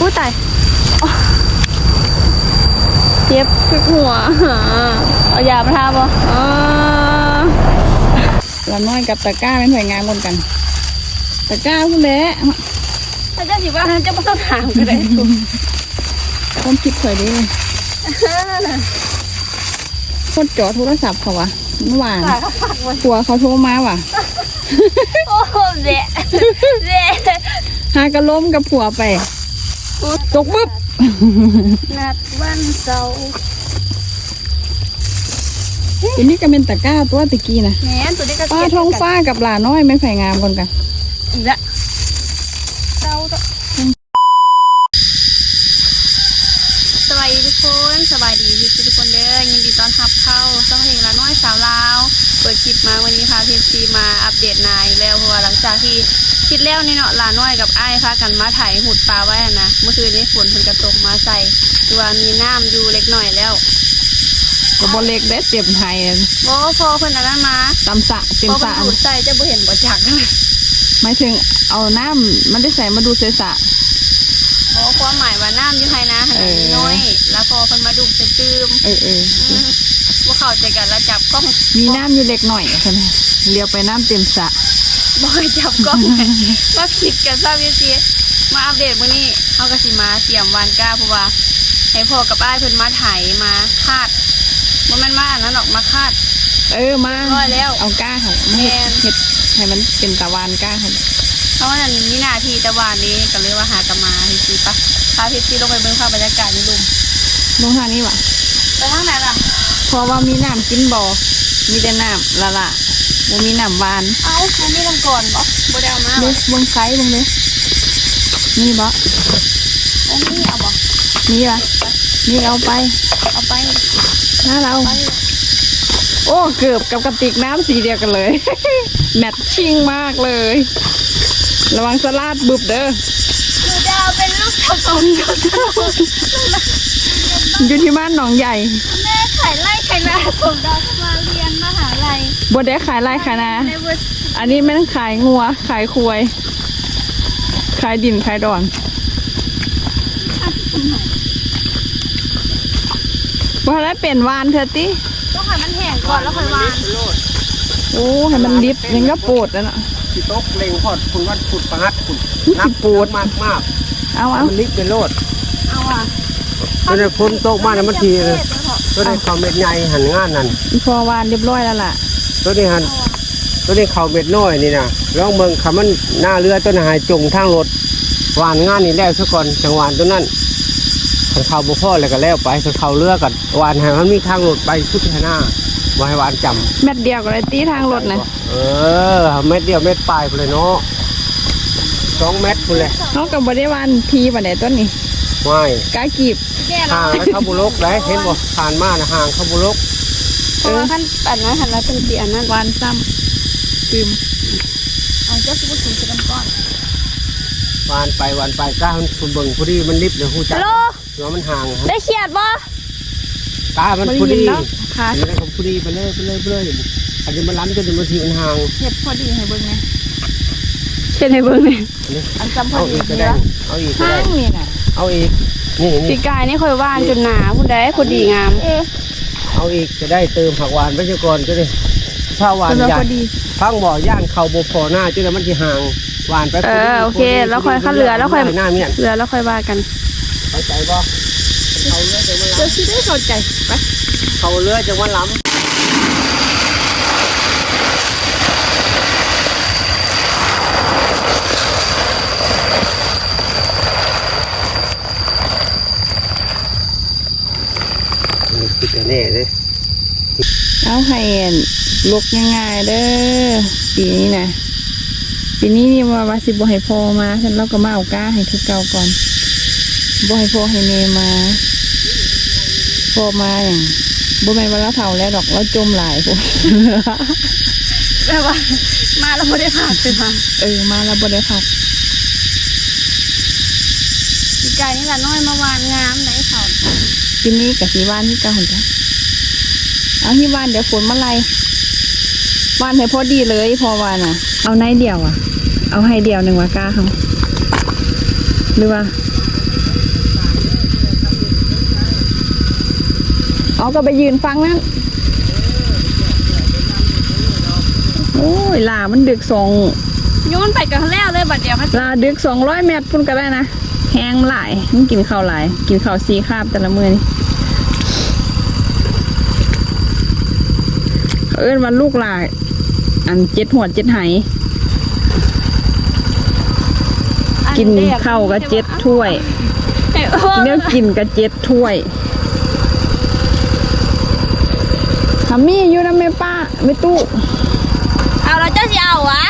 อู้ตายอ๋อเจ็บทึกหัว เอายามาทาบ่อ๋อละน้อยกับตะกร้าเป็นหน่วยงานบนกัน ตะกร้าพุ่นแหละถ้าเจ้าสิว่าเจ้าบ่ต้องถามก็ได้คนคิดเคยดีคนจอโทรศัพท์เขาวะเมื่อวานฝากเขาฝากไว้ผัวเขาโทรมาว่ะโอ้โหเละเละหากระล้มกับผัวไป ตกบึ๊บนัดวันเสาร์ทีนี้ก็เป็นตะกร้าตัวตะกี้นะแหม่ตัวนี้ก็ป้าเกลียดท้องฟ้ากับหลาน้อยไม่ไผ่งามคนกันอีกละเศร้าตัวสบายดีทุกคนสบายดีพี่ทุกคนเด้อยินดีต้อนรับเข้าช่องเพลงละน้อยสาวลาว เปิดคลิปมาวันนี้พาพีซีมาอัปเดตนายแล้วเพราะว่าหลังจากที่ คิดแล้วนี่เนาะลาน้อยกับไอ้ายพากันมาถ่ายหุดปลาไว้หั่นนะเมื่อคืนนี้ฝนเพิ่นกระตกมาใส่ตัวมีน้ำอยู่เล็กหน่อยแล้วก็บเล็กได้เต็มไทยโอ้พอเพิ่นอันนั้นมาตำสะเต็มพอสระเพิ่นดูดใส่จะบ่เห็นบ่จักเลยหมายถึงเอาน้ำมันได้ใส่มาดูเสสะโอ้ความหมายว่าน้ำอยู่ไห้นะขนาดเออน้อยแล้วพอเพิ่นมาดูดใส่ตื้มเออเอออืมบ่เข้าใจกันแล้วจับกล้องมีน้ำอยู่เล็กหน่อยใช่ไหมเลี้ยวไปน้ำเต็มสระ บ่ให้จับกล้องเลยว่าผิดกันซะพี่ซีมาอัปเดตมื้อนี้เฮาก็สิมาเตรียมวานก้าเพราะว่าให้พ่อกับอ้ายเพิ่นมาไถมาคาดบ่แม่นมาอันนั้นหรอกมาคาด เออมาร้อยแล้วเอาก้าเขามาเห็ดแม่นเห็ดให้มันเป็นตะวันก้าเขาเพราะว่านั้นมีหน้าที่แต่วานนี้ก็เลยว่าหากนมาพี่ซีปะพาพี่ซีลงไปเบิ่งภาพบรรยากาศในลุมลงทางนี้ว่ะไปทางไหนล่ะเพราะว่ามีน้ำกินบ่อมีแต่น้ำละละ บ่มีน้ำหวานเอ้ามันมีน้ำก่อนบ่บ่ได้เอามาเด้บ่เบิ่งไซส์เบิ่งเลยนี่บ่โอ้มีเอาบ่นี่ว่ะนี่เอาไป เอาไปน้าเรา ไปโอ้เกือบกับกระติกน้ำสีเดียวกันเลย แมทชิ่งมากเลย ระวังสลาดบึบเด้อคือดาวเป็นลูกผสมกับดาวอยู่ที่บ้านหนองใหญ่ แม่ขายไร่ขายนาส่งดาวเข้ามาเรียนมหาลัยบได้ขายไร่ขายนา ในเวอร์อันนี้ไม่ต้องขายงัว ขายควายขายดินขายดอนว่าแล้วเป็นวานเธอติต้องให้มันแห้งก่อนแล้วค่อยวางโอ้ให้มันดิบยังก็ปวดแล้วน่ะ ที่โต๊ะเล็งพอดคุณวัดขุดประหัดขุดอุ๊ยนับปวดมากมากเอาเอามันลิบเป็นโลดเอาอะก็ได้พ้นโต๊ะมาเนี่ยมันทีเลย ก็ได้ข้าวเม็ดใหญ่หันงานนั่นอีพอวานเรียบร้อยแล้วล่ะ ตัวนี้หันตัวนี้ข้าวเม็ดน้อยนี่นะร้องเมืองคำมันหน้าเรือตัวนี้หายจงทางรถหวานงานนี่แล้วซะก่อนจังหวานตัวนั้นขันข้าวบุพ่อแล้วก็แล้วไปขันข้าวเรือกันหวานให้มันมีทางรถไปทุกทางหน้าว่าให้หวานจำแมตเดียวก็ได้ตีทางรถนะเออเม็ดเดียวเม็ดปลายไปเลยเนาะสองเม็ดไปเลยเขากับบได้วานทีปันไหนต้นนี่ ไม่กากีบแก่แล้ห่างวแล้วเขาบุลกได้เห็นบ่ผ่านมานะห่างเขาบุลกเพราะว่าขั้นอันนั้นหันแล้วเป็นสีอันนั้นวานซ้ำตืมเอาเจ้าสิบุถุงจะกันก่อนวานไปวานไปก้ามันคุณเบิ่งพอดีมันลิบเลยหูจัฮักลโหลเดี๋ยวมันห่างได้เขียดบ่ก้ามันไม่พอได้ยิดีนแล้วค่ะอันนี้ก็พอดีไปเลยไปเลยไปเลยอันนี้มันล้ำจนบางทีมันห่างเห็ดพอดีให้เบิ่งไงเขียดให้เบิ่งนี่อันนี้อันจำพอเอาดีอีกก็นี่ได้ละเอาอีกก็ห้าได้งนี่น่ะ เอาอีก นี่ปีนี่กายนี่ค่อยว่านจนหนาผู้ใดผู้ดีงามเอาอีกจะได้เติมผักหวานไปซะก่อนจะได้ถ้าหวานเป็นว่าใหญ่พอดีฟังบ่ย่างเข่าบ่พอหน้าจนแล้วมันสิห่างหวานไปเออโอเคแล้วค่อยขั้นเหลือแล้วค่อย หน้าเมียนเหลือแล้วค่อยว่ากันเข้าใจบ่เขาเลือจังมันเดี๋ยวล้ำสิได้เข้าใจไป เขาเลือจังมันล้ำ แต่แน่เลยเอาให้ลกง่ายๆเด้อปีนี้นะปีนี้นี่ว่าว่าสิบ่ให้พ่อมาฉันเราก็มาเอาก้าให้คือเก่าก่อนบ่ให้พ่อให้เมมาพ่อมาอย่างบ่แม่นว่าเราเฒ่าแล้วดอกเราจมหลายพวกแปลว่ามาแล้วไม่ได้ผ่านไปมาเออมาแล้วบ่ได้พักปีกายนี่ละน้อยมาวานงามไหนเขาปีนี้กับสีวานที่เก่าหั่นจ้ะ เอาที่บ้านเดี๋ยวฝนมาไล่บ้านให้พอดีเลยพอวานอะ เอาในเดียวอะ เอาให้เดียวหนึ่งวาก้าเขาหรือว่า เอาก็ไปยืนฟังนั่นโอ้ยลามันดึกสองโยนไปกันแล้วเลยบัดเดียวมันลาดึกสองร้อยเมตรพุ่นก็ได้นะแห้งหลายมันกินข้าวหลาย กินข้าวซีคาบแต่ละมือนี่ เขาเอิ้นว่าลูกหลายอันเจ็ดหัวเจ็ดไหอักินเด็ข้าวก็เจ็ดถ้วยเอ้ยโอ้เนื้อกินก็เจ็ดถ้วยทำมีอยู่นะแม่ป้าไม่ตู้เอาเราเจ้าสิเอาวะ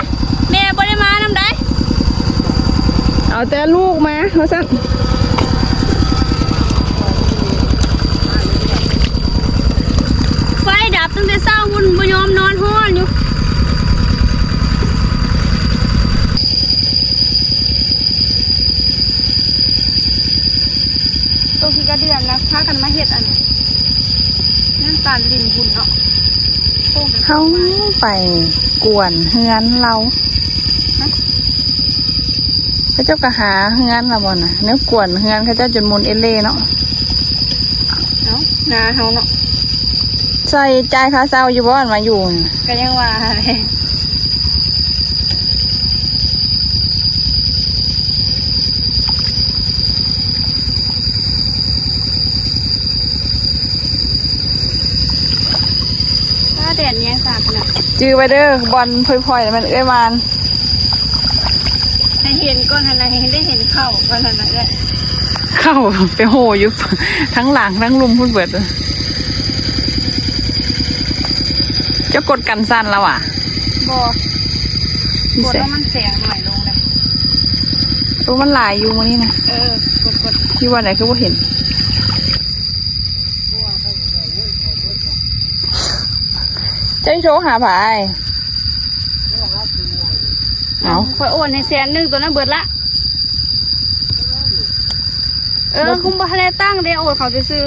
แม่บ่ได้มานำได้เอาแต่ลูกมาเขาสั่น ไฟดับตั้งแต่เช้าวุ่นบ่ยอมนอนฮ้อนอยู่ตัวพี่กระเดือนนะพากันมาเฮ็ดอันนั่นตาลลินบุญเนาะโอ้ย เขา ไปกวนเฮือนเราเขาเจ้าก็หาเฮือนเราบ่นะเนื้อกวนเฮือนเขาเจ้าจนมุนเอเล่เนาะเนาะนาเฮาเนาะใส่ใจายค่าเศร้าอยู่บ้านมาอยู่น่ะก็ยังว่าเลย แดดเนี้ยสาดขนาดจื้อไปเด้อบอลพลอยๆมันเอ้ยวานให้เห็นก้อนทันใดให้ได้เห็นเข่าก้อนทันใดเลยเข้าไปโหอยู่ทั้งหลังทั้งลุมพุ่นเบิดเลยเจะกดกันสั้นแล้วอะบอกดว่ามันเสียงหน่อยลงเลยรู้มันหลายอยู่มันนี่นะเออกดกดที่ว่าไหนคือว่าเห็น เจ้าโชว์หาผายเอาคอยโอนให้แสนหนึ่งตัวนั้นเบิดละ เออคุ้มบ่ทันได้ตั้งเดี๋ยวโอนเขาจะซื้อ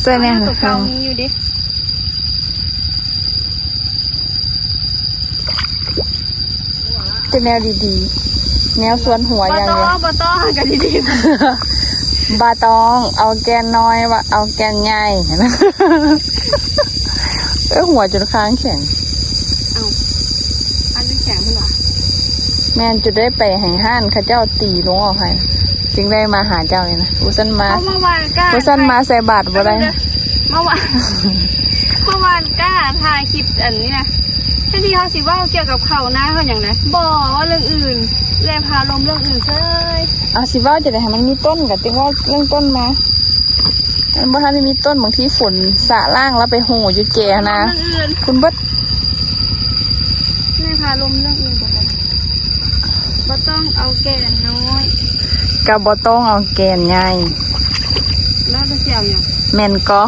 เสื้อเนี่ยตัวนะเก่ามีอยู่ดิจะแนวดีๆ แนวสวนหัวบ่อย่างต้อเดียวงบ่ต้องกันดี บาตอง เอาแกนน้อยว่าเอาแกนใหญ่นะเอ้ยหัวจนค้างแข็งๆเอาอันนี้แข็งขึ้นหรอแม่นจะได้ไปแห่งห้านเข้าเจ้าตีลงออกให้จึงได้มาหาเจ้าเลยนะอุสันมาเอาเมื่อวานกล้าอุสันมาใส่บาทบ่ได้เมื่อวานเมื่อวานกล้าถ่ายคลิปอันนี้นะแค่ที่เขาสิเว่าเกี่ยวกับเขาหน้าเขาอย่างไรบอกว่าเรื่องอื่นเรื่องพาลมเรื่องอื่นเซ้ยเอาสิว่าจะได้ให้มันมีต้นกับจึงว่าเรื่องต้นมามันบ่ทันได้มีต้นบางทีฝนสะล่างแล้วไปโหอยู่แจนะเรื่องอื่นคุณเบิดเรื่องพาลมเรื่องอื่นบอกเลยบ่ต้องเอาแก่น้อยกับบ่ต้องเอาแกนใหญ่แล้วจะเสี่ยวอย่างแม่นก็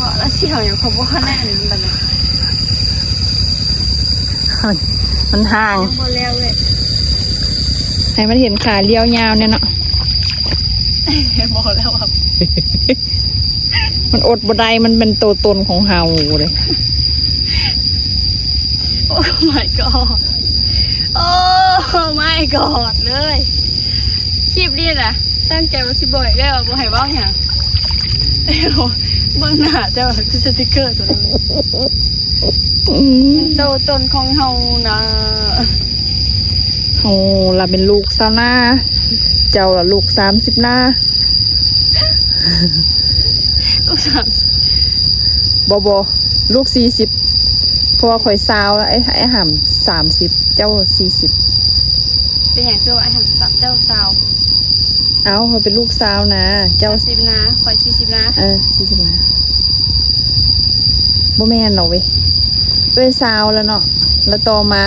บอกแล้วเสี่ยวอย่างเขาบอกแน่นอนแบบนี้มันห่างยังบ่แล้วเลย ให้มันเห็นขาเลี้ยวยาวเนี่ยเนาะบอกแล้วครับมันอดบ่ได้มันเป็นตัวตนของเฮาเลย โอ้ my god โอ้ my god เลยคลิปนี้นะตั้งใจว่าสิบ่อยแล้วบ่ให้เว้าหยังเอ้าเบิ่งหน้าเจ้าคือสติกเกอร์ตัวนั้นอืมโตวตนของเฮานะ โอ้เราเป็นลูกซาวนาเจ้าละลูกสามสิบหน้า ลูกสาวบอบอลูกสี่สิบเพราะว่าข่อยสาวแล้วไอ้ไอ้ห่ำสามสิบเจ้าสี่สิบเป็นอย่างคือว่าไอ้หันตับเจ้าสาวเอ้าเขาเป็นลูกสาวนะ เจ้าสิบนะคอยสี่สิบนะเออสี่สิบนะบ่แม่นหรอกเว้ยเอ้ยสาวแล้วเนาะแล้วต่อมา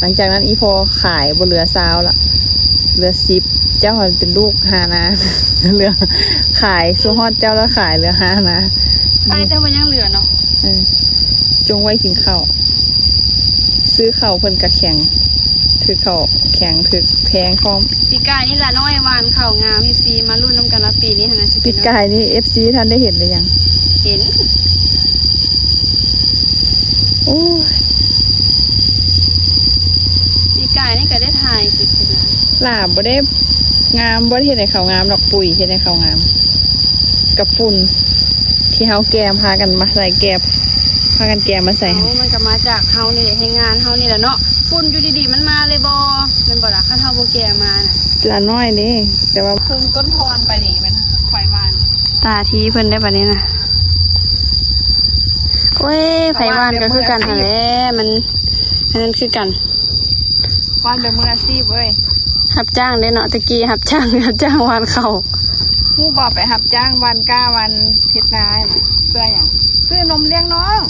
หลังจากนั้นอีพอขายบ่เหลือสาวละเหลือสิบเจ้าเป็นลูกหานะเหลือขายสุฮอดเจ้าแล้วขายเหลือห้านะไปแต่ว่ายังเหลือเนาะเออจงไว้กินข้าวซื้อข้าวเพิ่นกะแข็งถือข้าวแข็งถือแพงพร้อมปีกายนี่ละน้อยวานเข่างามพี่ซีมารุ่นน้ำกันว่าปีนี้หันนะสิปิดกายนี่เอฟซีท่านได้เห็นหรือยัง เห็น โอ้ยายนี่ก็ได้ถ่ายคลิปอยู่นะหลาบบ่ได้งามบ่ได้เห็นในเขาวงามดอกปุ๋ยเห็นในเขาวงาม กับฝุ่นที่เฮาแกมพากันมาใส่แกบพากันแกมมาใส่เอามันก็มาจากเฮานี่แหละให้งานเฮานี่แหละเนาะฝุ่นอยู่ดีๆมันมาเลยบ่แมันบ่ล่ะคันเฮาบ่แก่มาน่ะละน้อยนี่แต่ว่าเพิ่งต้นพรไปนี่มันไฟวาน ตาทีเพิ่นได้บัดนี้นะโอ้ยไผวานก็คือกันหั่นแหละมันอันนั้นคือกัน วานเป็นมืออาชีพเว้ยรับจ้างได้เนาะตะกี้รับจ้างรับจ้างวานเขาผู้บอกไปหับจ้างวันก้าวันเฮ็ดนาน่ะเพื่ออย่างซื้อนมเลี้ยงน้อง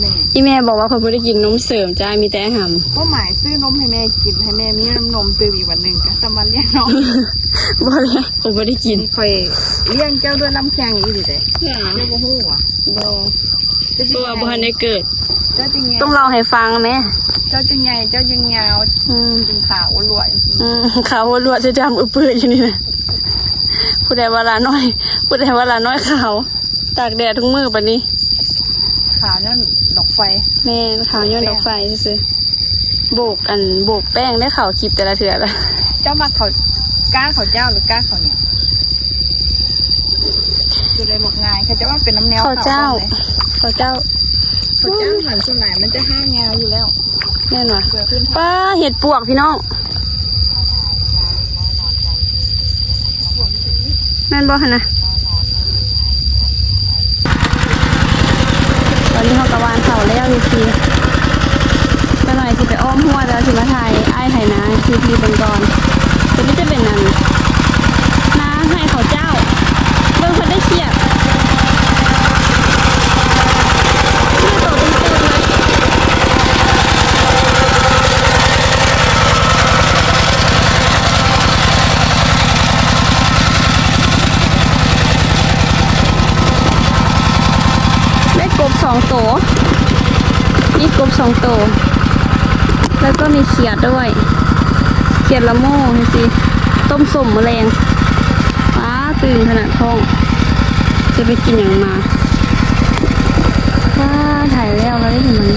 แม่อีแม่บอกว่าเพิ่นบ่ได้กินนมเสริมจ้ามีแต่อาหารก็หมายซื้อนมให้แม่กินให้แม่มีน้ำนมตื่นอีกวันหนึ่งก็สมันเลี้ยงน้องบ่เลยผมบ่ได้กินนี่ค่อยเลี้ยงเจ้าด้วยน้ำแข็งอีดิเด้เจ้าบ่ฮู้อะบ่เจ้าจึตัวบ่ทันได้เกิดเจ้าจึงไง ต้องเล่าให้ฟังแม่เจ้าจึงไงเจ้าจึงยาวอืมจึงขาวรวยจริงอืมขาวลวดจะจำอุปื้ออยู่นี่นะผู้ใดว่าลาน้อยผู้ใดว่าลาน้อยขาวตากแดดทุกมือปะนี้ขาวนั่นดอกไฟแม่นขาวย้อนดอกไฟซื่อๆโบกอันโบกแป้งได้ขาวคลิปแต่ละเถื่อละเจ้ามาเขาก้าเขาเจ้าหรือก้าเขาเนี่ยคือเลยบอกง่ายเขาจะว่าเป็นน้ำแนวข้าวเจ้าไหมข้าวเจ้า เขาจ้าเหมือนส่วนไหนมันจะห้างยาวอยู่แล้วแม่นว่ะเกิดขึ้นป้าเห็ดปวกพี่น้องแม่นบ่ฮะนะตอนนี้เขากระวานเขาแล้วอยู่ทีก็หน่อยสิไปอ้อมหัวแล้วสิมาถ่ายไอ้ไถ่นาทีทีเป็นก่อนตัวนี้จะเป็นนั่นนาให้เขาเจ้า เบิ่งคนได้เขียดนี่ตัวเป็นตัวเลย ได้กบสองตัวนี่กบ สองโต แล้วก็มีเขียดด้วย เขียดละโม่เห็นสิ ต้มสมแมลงป้าตื่นขนาดท้อง จะไปกินอย่างมาว้าถ่ายแล้วเราได้เห็นมัน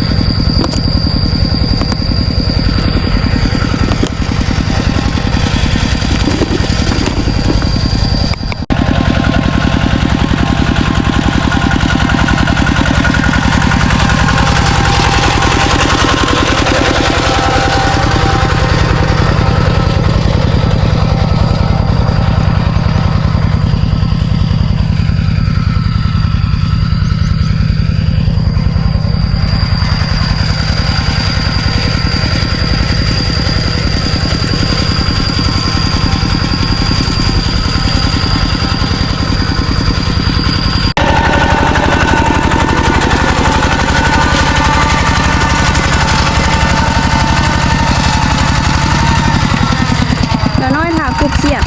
แล้วน้อยถากุบเขียด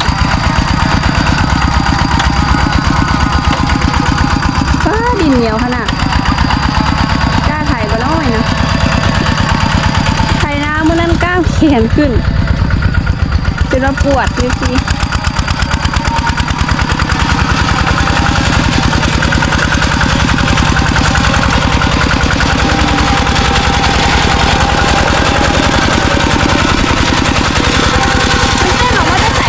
ป้าดิน เหนียวขนาดกล้าถ่ายก็น้อยนะถ่ายน้ำเมื่อนั้นกล้าเขียนขึ้นจนเราปวดจริงใช่หรอกว่าจะใส่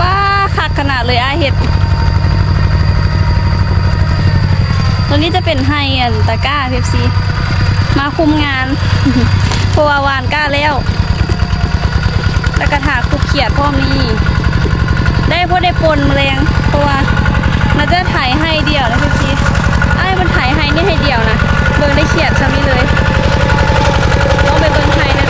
ป้าคักขนาดเลยอาเห็ด ตัวนี้จะเป็นไฮอันตะก้าเพปซีมาคุมงานเพราะว่าวานกล้าแล้ว แล้วกระถาคุกเขียดพ่อมีได้พวกได้ปนแรงเพราะว่าน่าจะถ่ายให้เดียวนะพี่ซีไอ้มันถ่ายให้นี่ให้เดียวนะเบิ่งได้เขียดซ้ำนี้เลยลองไปเบิ่งไทยนะ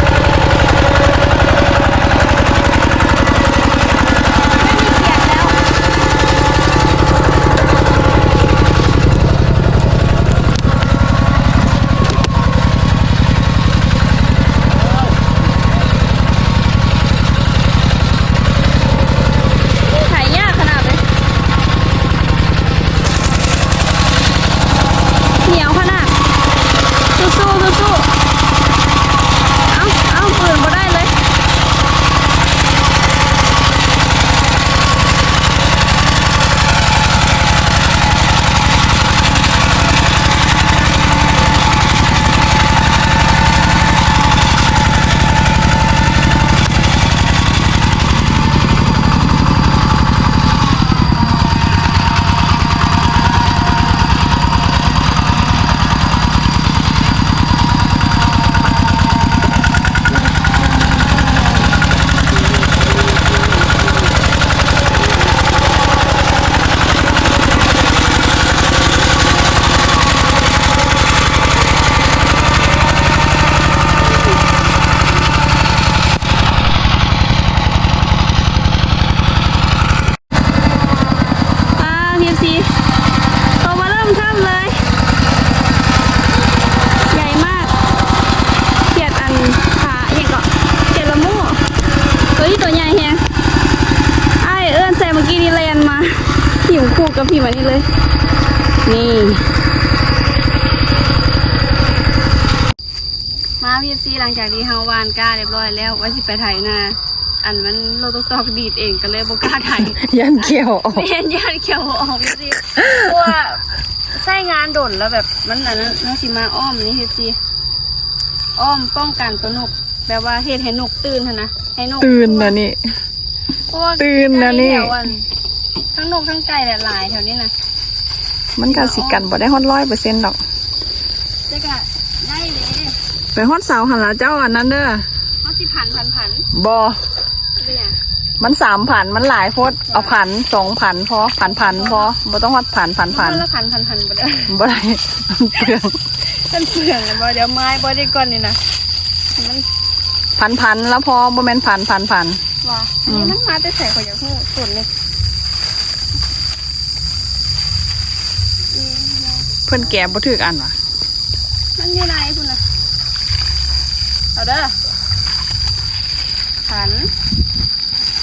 จากที่เฮาวานก้าเรียบร้อยแล้วว่าสิไปไถนาอันมันโลตกตอกดีดเองก็เลยบ่กล้าไถยันเกี่ยวออกเรียนญาติเขียวออกพีซีเพราะว่าใช้งานด่นแล้วแบบมันอันนั้นน่าสิมาอ้อมนี่พีซีอ้อมป้องกันตัวนกแบบว่าเฮ็ดให้นกตื่นหั้นนะให้นกตื่นนะนี่เพราะว่าตื่นนะนี่ไก่แถวอัทั้งนกทั้งไก่หลายๆแถวนี้นะมันก็สิกันบ่ได้ฮอดร้อยเปอร์เซ็นต์ดอกเจ๊กะได้เลย ไปฮอดเสาหันละเจ้าอันนั้นเด้อเขาสิผันผันผันบ่เป็นอย่างมันสามผันมันหลายโพดเอาผันสองผันพอผันผันพอบ่ต้องฮอดผันผันผันคนละผันผันผันบ่ได้บ่ได้เปลืองมันเปลืองเลยบ่เดี๋ยวไม้บ่ได้ก่อนนี่นะมันผันผันแล้วพอบ่แม่นผันผันผันว่าอันนี้มันมาแต่ใส่ขอยอยากหูส่วนเลยอืมเพิ่นแก่บ่ถึกอันว่ะมันอยู่ไหนคุณน่ะ เอาเด้อผัน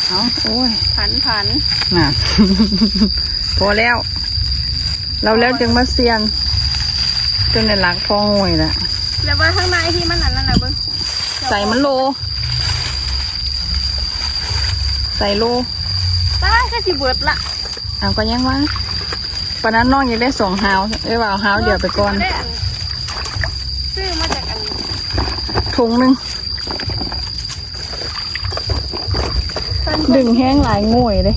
เอ้าโอ้ยผันผันน่ะ พอแล้ว เราแล้วจึงมาเซียนจนในหลักพอหวยละแล้วว่าข้างในที่มันอันนั้นน่ะเบิ่งใส่มันโล ใส่โลตาก็สิเบิดละเอาก็ยังว่าปานนั้นน้องยังได้สองฮาวเอ้ยว่าเอาฮาวเดี๋ยวไปก่อน ได้ซื้อมาจากอัน ถุงหนึงเพิ่นดึงแห้งหลายงวยเลย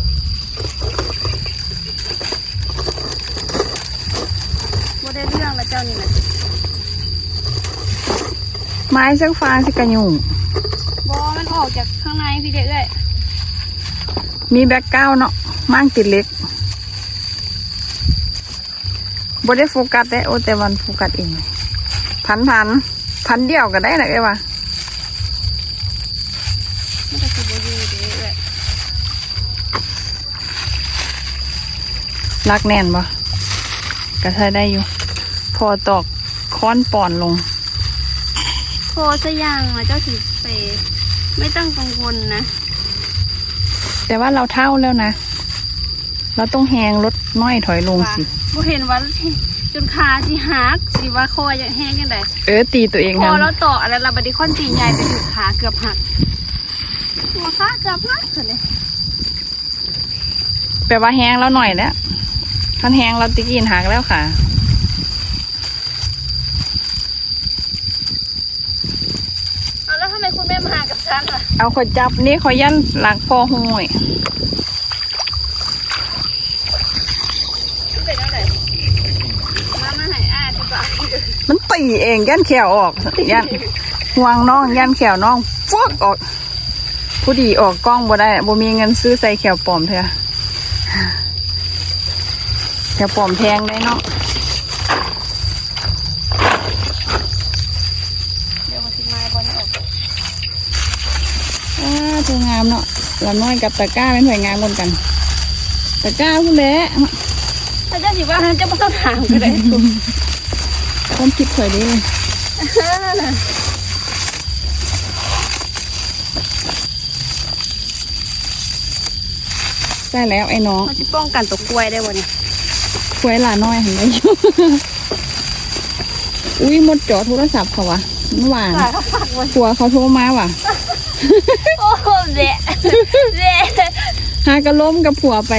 บ่ได้เรื่องแล้วเจ้านี่นะไม้เส้นฟ้าสิกระยุงบอมันออกจากข้างในพี่เด็กเลยมีแบ็กเก้าเนาะม่างติดเล็กบ่ได้โฟกัสได้โอ้แต่วันโฟกัสเองเลยพันพัน พันเดียวก็ได้นะเอ้ยว่ามันก็สิบ่อยู่เด็กเลยรักแน่นบ่ก็ใช้ได้อยู่ พอตอกค้อนป่อนลงโคซะยังนะเจ้าสิเปไม่ต้องกังวลนะ แต่ว่าเราเท่าแล้วนะ เราต้องแหงลดน้อยถอยลงว่าสิบ่เห็นว่า จนขาสิหักสิว่าคออย่างแห้งยังไงเออตีตัวเองคอนะแล้วต่ออะไรเราบัดนี้ค่อนตีใหญ่ไปถึงขาเกือบหักหัวขาเกือบหักเลยแปลว่าแหงแล้วหน่อยแล้วคันแหงเราตะกินหักแล้วค่ะเอาแล้วทำไมคุณแม่มาหากับฉันล่ะเอาขอยจับนี่ขอยยันหลักพอห่วย เป็นอะไรมามาให้อาดีกว่า มันตีเองยันแขวออกยันห่วงน้องยันแขวน้องฟอกออก ผู้ดีออกกล้องบ่ได้บ่มีเงินซื้อใส่แขวปลอมเถอะแขวปลอมแพงได้เนาะเดี๋ยวมาทิ้งไม้บอลออกอ้าเธองามเนาะละน้อยกับตะก้าเป็นหวยงามบนกัน ตะก้าพุ่นแหละถ้าเจ้าสิว่าเจะไม่ต้องถามก็ได้ ความคิดข่อยดีใช่แล้วไอ้น้องเขาจะป้องกันตัวกล้วยได้วันนี้ควยหลาน้อยเห็นไหมอยู่อุ้ยหมดจอโทรศัพท์เขาวะเมื่อวานขาเขาฝักไว้ผัวเขาโทรมาว่ะโอ้โหเละเละหากระล้มกับผัวไป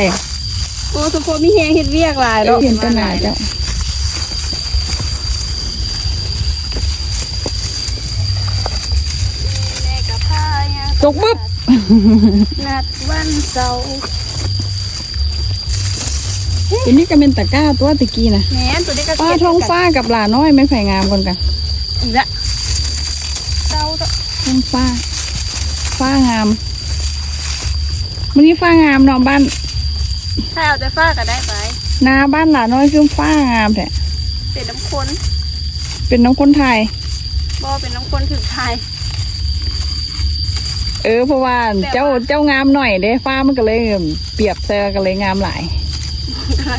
โอ้สุโขมีเฮงเฮ็ดเวียกหลายเห็นแตหนาเจ้า ตกบึ๊บนัดวันเสาร์อันนี้ก็เป็นตะกร้าตัวตะกี้นะแหม่ตัวนี้ก็ป้าเก็บท้องฟ้ากับหลาน้อยไม่ไผ่งามคนกันอีกละเสาร์ตัวท้องฟ้า ฟ้างามวันนี้ฟ้างามเนาะบ้านถ้าเอาแต่ฟ้าก็ได้ไปนาบ้านหลาน้อยคือฟ้างามแท้เป็นน้ำข้นเป็นน้องคนไทยบ่เป็นน้ำข้นถึงไทย เออเพราะว่าเจ้าเจ้างามหน่อยเด้ฟ้ามันก็เลยเปรียบเซอก็เลยงามหลาย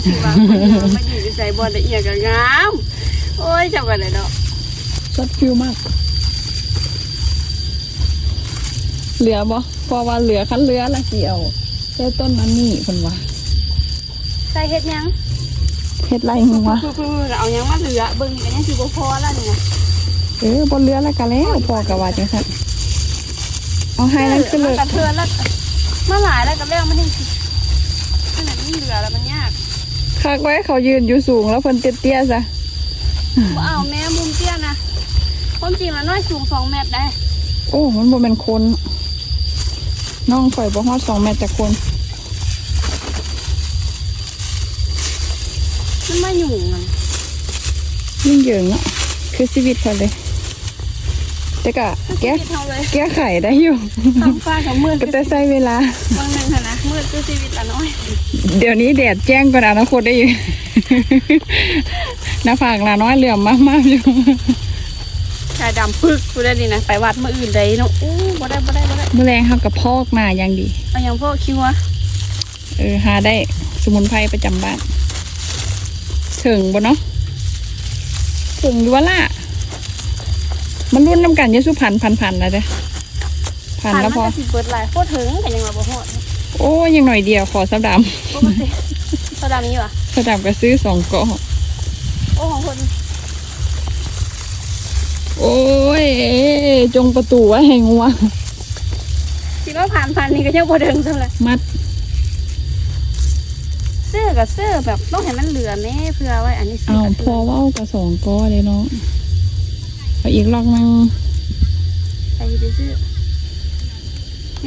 สิว่าคนเดียวมาอยู่ในใจบอลละเอียดกับงาม โอ้ยจับกันเลยเนาะสดคิวมาก เหลือบ่เพราะว่าเหลือคันเหลือละเกี่ยวเจ้าต้นมันนี่คนว่าใส่เฮ็ดหยังเฮ็ดไรงัวคือคือเอายังมาเหลือเบิ่งกันยังสิบ่พอแล้วนี่นะเออบนเรือแล้วกันแล้วพอกับว่าจังซั่น เอาให้นั่นคือเลยกระเทือนแล้วมาหลายแล้วก็เรื่องมันให้สิขนาดนี้เหลือแล้วมันยากคักไว้เขายืนอยู่สูงแล้วเพิ่นเตี้ยๆซะบ่เอาแม่มุมเตี้ยนะความจริงแล้วน้อยสูงสองเมตรได้ โอ้มันบ่แม่นคนน้องข่อยบ่ฮอด2เมตรจากคนมันมาอยู่มันยิ่งเหยิงเนาะคือชีวิตเขาเลย แต่ก็แก้ชีวิตเฮาเลยแก้ไขได้อยู่ทำฟ้ากับมืดก็แต่ใช้เวลาบางหนึ่งค่ะนะมืดคือชีวิตละน้อย เดี๋ยวนี้แดดแจ้งกว่าอนาคตได้อยู่หน้าผากลาน้อยเหลื่อมมากๆอยู่ชายดำพึกกูได้ดีนะไปวัดมื้ออื่นได้เนาะอู้บ่ได้บ่ได้บ่ได้เมื่อแรงเขากับพอกมาอย่างดีเอาอย่างพวกคิวอะเออหาได้สมุนไพรประจำบ้านถึงบ่เนาะถึงอยู่วะล่ะ มันรุ่นน้ำกันเยสุพันพันพันแล้วเด้อพันแล้วพอผ่านมาก็สิเบิดหลายโคตรถึงแต่ยังว่าบ่ฮอดโอ้ยังหน่อยเดียวขอสับดปกติโซดามีอยู่อะำสับดำก็ซื้อสองเกาะโอ้ของคนโอ้ยจงประตูไว้ให้งัวคิดว่าผ่านผ่านนี่ก็ยังบ่ถึงซะเลยมัดเสื้อกับเสื้อแบบต้องให้มันเหลือแม่เพื่อไว้อันนี้ซื้เอากับพเสื้อเว่ากับสองเกาะเลยเนาะ เอาอีกลอกนึงไปไปซื้อ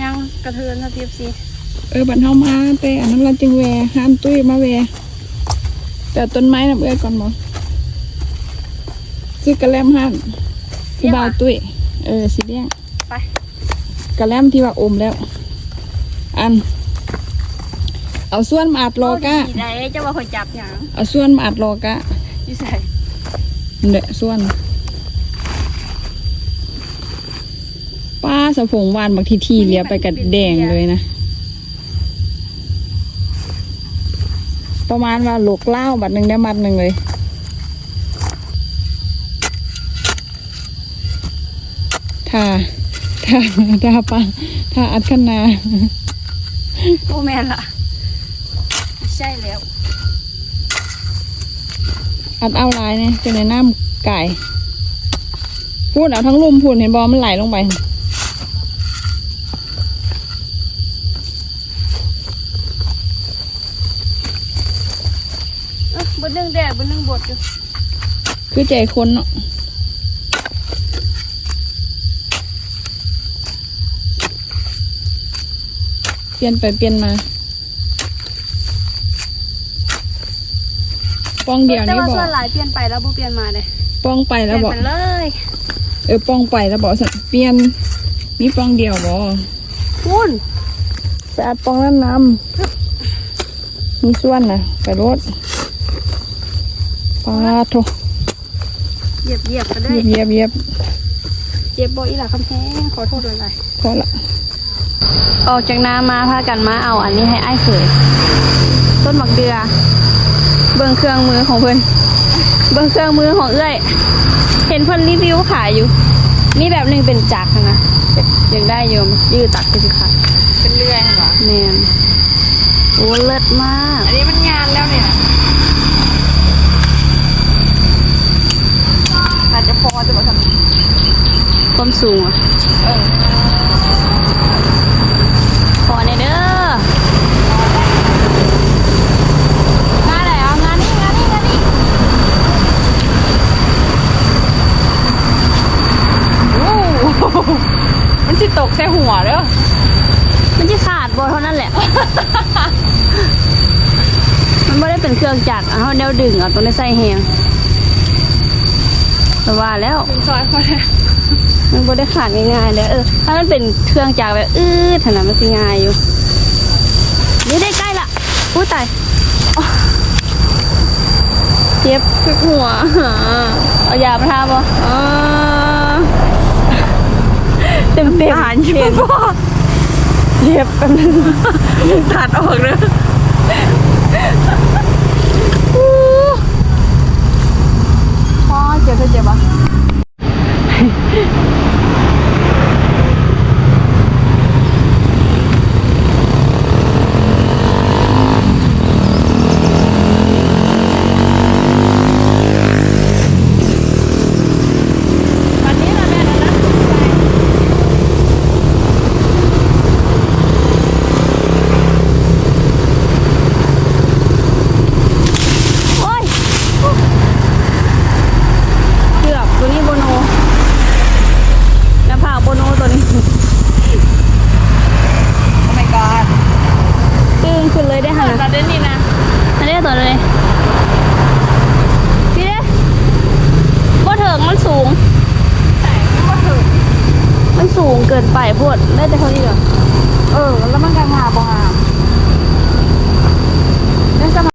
ยังกระเทือนนะพีเอฟซีเออบันเทามาแต่อันนั้นเราจึงแวห้ามตุ้ยมาแวแต่ต้นไม้น้ำเอื้อยก่อนบ่ซื้อกระแลมห้ามที่บ่าวตุ้ยเออสิเลี้ยงไปกระแลมที่ว่าอมแล้ว อัน เอาส่วนมาอัดรอกะดีได้จะว่าคนจับหยังเอาส่วนมาอัดรอกะอยู่ใส่เดะส่วน ป้าสะพงวานบางทีทีเลียไปกับแดงเลยนะ ประมาณว่าหลกเล่าวบัดหนึ่งได้มัดหนึ่งเลยถ้าถ้าถ้าปาถ้าอัดขนาโอ้แม่นละไม่ใช่แล้ว อัดเอาลายเนี่ยจะในน้ำไก่พูดเอาทั้งลุมพูดเห็นบอมันไหลลงไป บนนึ่งบดอยู่คือใจคนเนาะเปลี่ยนไปเปลี่ยนมาป้องเดียวแต่นี่ว่าบอกส่วนหลายเปลี่ยนไปแล้วบ่เปลี่ยนมาเลยป้องไปเปแล้ลี่วยนบอก ไปเลยเออป้องไปแล้วบอกสัตว์เปลี่ยนมีป้องเดียวบอคุณไปอัดป้องนั้นนำมีส่วนนะไปรถ ปาโถเหยียบเหยียบก็ได้เยียบเยียบเจ็บบ่อีหล่ะคำแพงขอโทษด้วยหลายพอละออกจากน้ำมาพากันมาเอาอันนี้ให้อ้ายเขยต้นหมักเดือ เบิ่งเครื่องมือของเพิ่นเบิ่งเครื่องมือของเอื้อย เห็นเพิ่นรีวิวขายอยู่มีแบบหนึงเป็นจักรนะยังได้โยมยืดตักไปสิค่ะเป็นเรื่อยเหรอแมนโอ้เลิศมาก อันนี้มันงานแล้วเนี่ยอา จจะพอจะบอกทำความสูงอะเออพอในเด้องานไหนเอางานนี้งานนี้งานนี้โอ้มันจะตกใส่หัวเด้อมันจะขาดบอเท่านั้นแหละ มันไม่ได้เป็นเครื่องจักรเอาแนวดึงเอาตัวนี้ใส่แหง แต่ว่าแล้วถึงซอยพอแล้วมันบ่ได้ขาดง่ายๆเลยเออถ้ามันเป็นเครื่องจักรแบบอื้อถนัดมันสิง่ายอยู่นี่ได้ใกล้ละอู้ตายอ๋อเจ็บทึกหัวหาเอายามาทาบ่อ๋อเต็มเต็มผ่านอยู่พ่อเย็บกันงตัดออกเลย พ่อเจ็บเธอเจ็บปะ